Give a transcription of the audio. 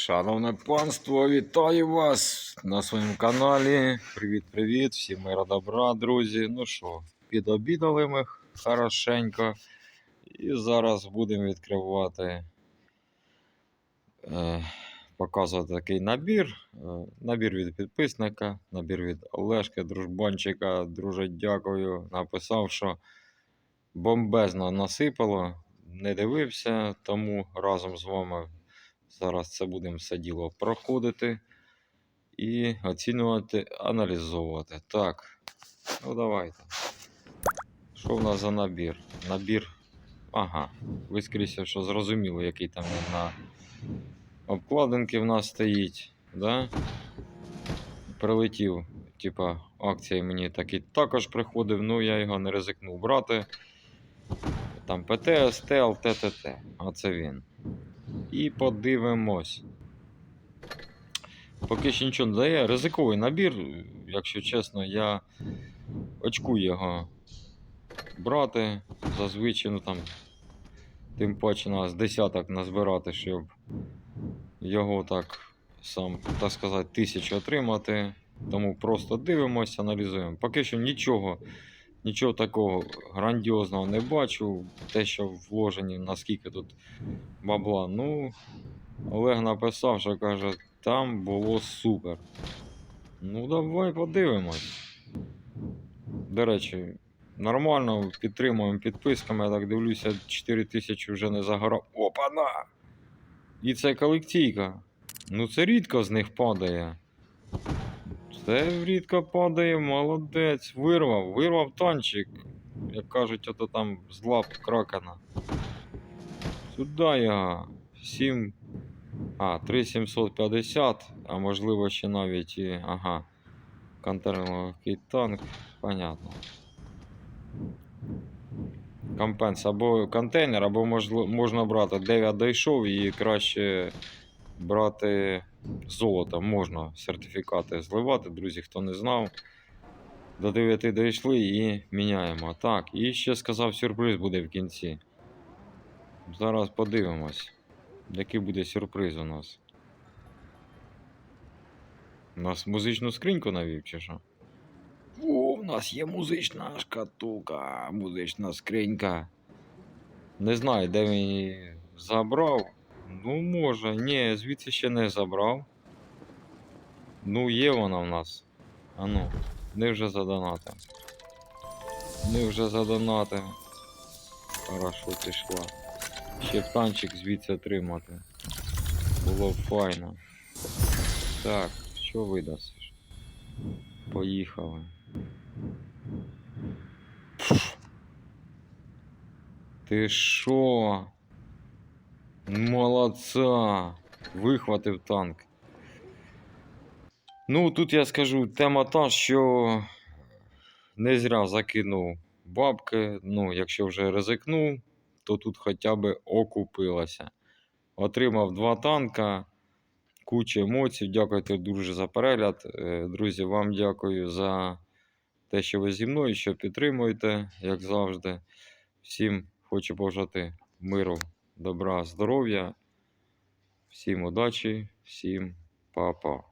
Шановне панство, вітаю вас на своєму каналі. Привіт-привіт, всім мира добра, друзі. Ну що, підобідали ми хорошенько. І зараз будемо відкривати, е, показувати такий набір. Е, набір від підписника, набір від Олешки, дружбанчика. Друже, дякую. Написав, що бомбезно насипало. Не дивився, тому разом з вами Зараз це будемо все діло проходити і оцінювати, аналізовувати. Так, ну давайте. Що в нас за набір? Набір. Ага, ви скрізь, що зрозуміло, який там на обкладинки в нас стоїть. Да? Прилетів, типа, акція мені такий також приходив, ну я його не ризикнув брати. Там ПТ, СТЛ, ТТТ. Оце він. І подивимось. Поки що нічого не дає. Ризиковий набір, якщо чесно, я очкую його брати. Зазвичай, ну там, тим паче нас десяток назбирати, щоб його так сам, так сказати, тисячу отримати. Тому просто дивимося, аналізуємо. Поки що нічого, нічого такого грандіозного не бачу. Те, що вложені, наскільки тут бабла. Ну, Олег написав, що каже, там було супер. Ну, давай подивимось. До речі, нормально підтримуємо підписками, я так дивлюся, 4 тисячі вже не загорав. Опана! І це колекційка. Ну це рідко з них падає. Це рідко падає, молодець. Вирвав, вирвав танчик. Як кажуть, ото там з лап кракена. Сюди його. 7. А, 3750, а можливо ще навіть і. Ага. Контейнерний танк. Понятно. Компенс або контейнер, або можна брати, де я дійшов, і краще брати золото. Можна сертифікати зливати, друзі, хто не знав. До 9 дійшли і міняємо. Так, і ще сказав, сюрприз буде в кінці. Зараз подивимось, який буде сюрприз у нас. У нас музичну скриньку навів, чи що? О, у нас є музична шкатулка, музична скринька. Не знаю, де він її забрав. Ну, може, ні, звідси ще не забрав. Ну, є вона в нас. А ну, не вже задонатив. Не вже задонатив. Хорошо пішла. Ще танчик звідси отримати. Було б файно. Так, що видасиш? Поїхали. Ти що? Молодца! Вихватив танк. Ну, тут я скажу, тема та, що не зря закинув бабки. Ну, якщо вже ризикнув, то тут хоча б окупилося. Отримав два танка, куча емоцій. Дякуйте дуже за перегляд. Е, Друзі, вам дякую за те, що ви зі мною, що підтримуєте, як завжди. Всім хочу побажати миру, добра, здоров'я. Всім удачі, всім па-па.